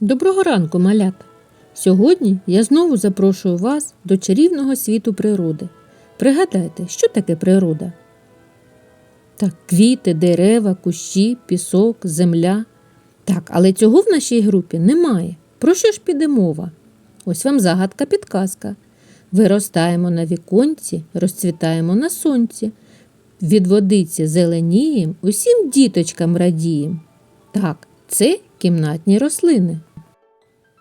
Доброго ранку, малята! Сьогодні я знову запрошую вас до чарівного світу природи. Пригадайте, що таке природа? Так, квіти, дерева, кущі, пісок, земля. Так, але цього в нашій групі немає. Про що ж піде мова? Ось вам загадка підказка. Виростаємо на віконці, розцвітаємо на сонці. Від водиці зеленієм, усім діточкам радієм. Так, це кімнатні рослини.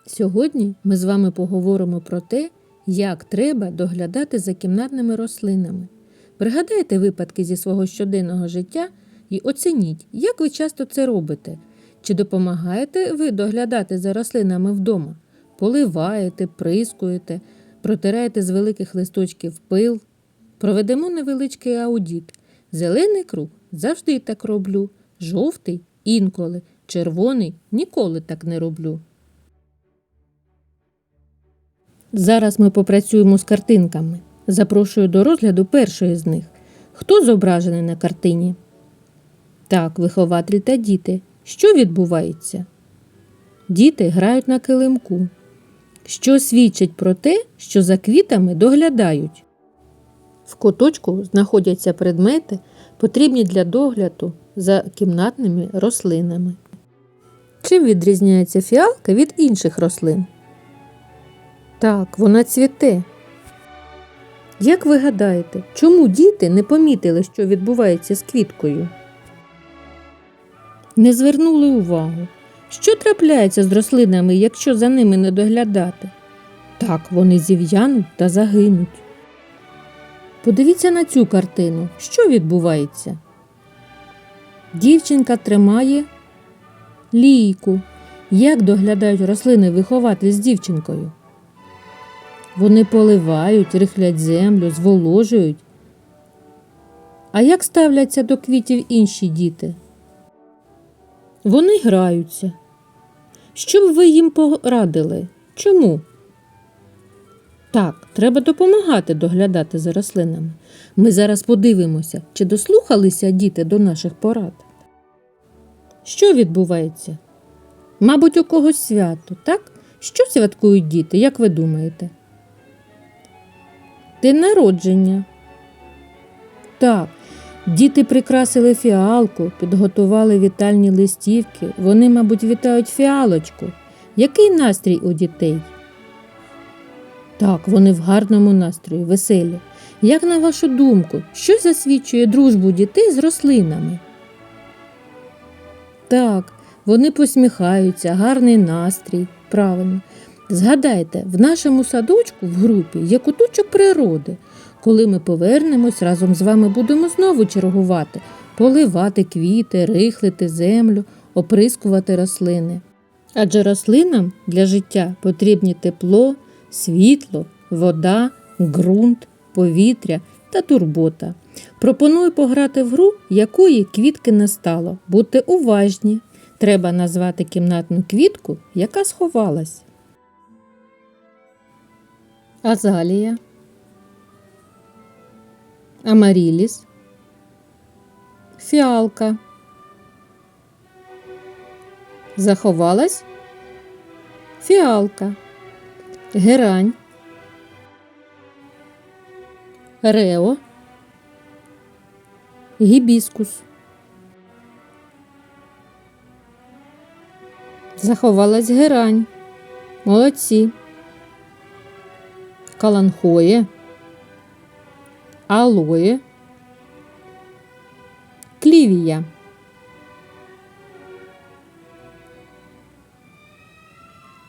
Сьогодні ми з вами поговоримо про те, як треба доглядати за кімнатними рослинами. Пригадайте випадки зі свого щоденного життя і оцініть, як ви часто це робите. Чи допомагаєте ви доглядати за рослинами вдома? Поливаєте, прискуєте, протираєте з великих листочків пил. Проведемо невеличкий аудіт. Зелений круг завжди так роблю, жовтий інколи, червоний ніколи так не роблю. Зараз ми попрацюємо з картинками. Запрошую до розгляду першої з них. Хто зображений на картині? Так, вихователь та діти. Що відбувається? Діти грають на килимку, що свідчить про те, що за квітами доглядають. В куточку знаходяться предмети, потрібні для догляду за кімнатними рослинами. Чим відрізняється фіалка від інших рослин? Так, вона цвіте. Як ви гадаєте, чому діти не помітили, що відбувається з квіткою? Не звернули увагу, що трапляється з рослинами, якщо за ними не доглядати? Так, вони зів'януть та загинуть. Подивіться на цю картину. Що відбувається? Дівчинка тримає лійку. Як доглядають рослини вихователь з дівчинкою? Вони поливають, рихлять землю, зволожують. А як ставляться до квітів інші діти? Вони граються. Що б ви їм порадили? Чому? Так, треба допомагати доглядати за рослинами. Ми зараз подивимося, чи дослухалися діти до наших порад. Що відбувається? Мабуть, у когось свято, так? Що святкують діти, як ви думаєте? День народження. Так, діти прикрасили фіалку, підготували вітальні листівки. Вони, мабуть, вітають фіалочку. Який настрій у дітей? Так, вони в гарному настрої, веселі. Як на вашу думку, що засвідчує дружбу дітей з рослинами? Так, вони посміхаються, гарний настрій. Правильно. Згадайте, в нашому садочку в групі є куточок природи. Коли ми повернемось, разом з вами будемо знову чергувати, поливати квіти, рихлити землю, оприскувати рослини. Адже рослинам для життя потрібні тепло, світло, вода, ґрунт, повітря та турбота. Пропоную пограти в гру, якої квітки не стало. Будьте уважні. Треба назвати кімнатну квітку, яка сховалась. Азалія, Амаріліс, Фіалка. Заховалась фіалка, герань, рео, гібіскус. Заховалась герань. Молодці. Каланхоє, алоє, клівія.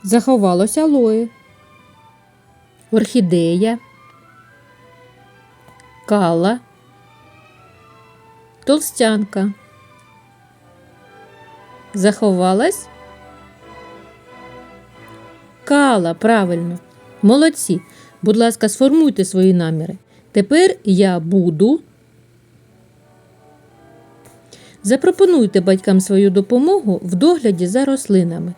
Заховалося алоє, орхідея, кала, толстянка. Заховалась кала, правильно. Молодці. Будь ласка, сформуйте свої наміри. Тепер я буду. Запропонуйте батькам свою допомогу в догляді за рослинами.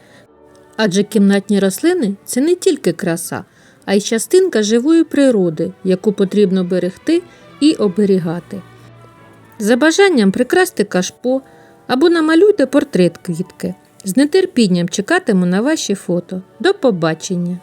Адже кімнатні рослини це не тільки краса, а й частинка живої природи, яку потрібно берегти і оберігати. За бажанням прикрасти кашпо або намалюйте портрет квітки. З нетерпінням чекатиму на ваші фото. До побачення!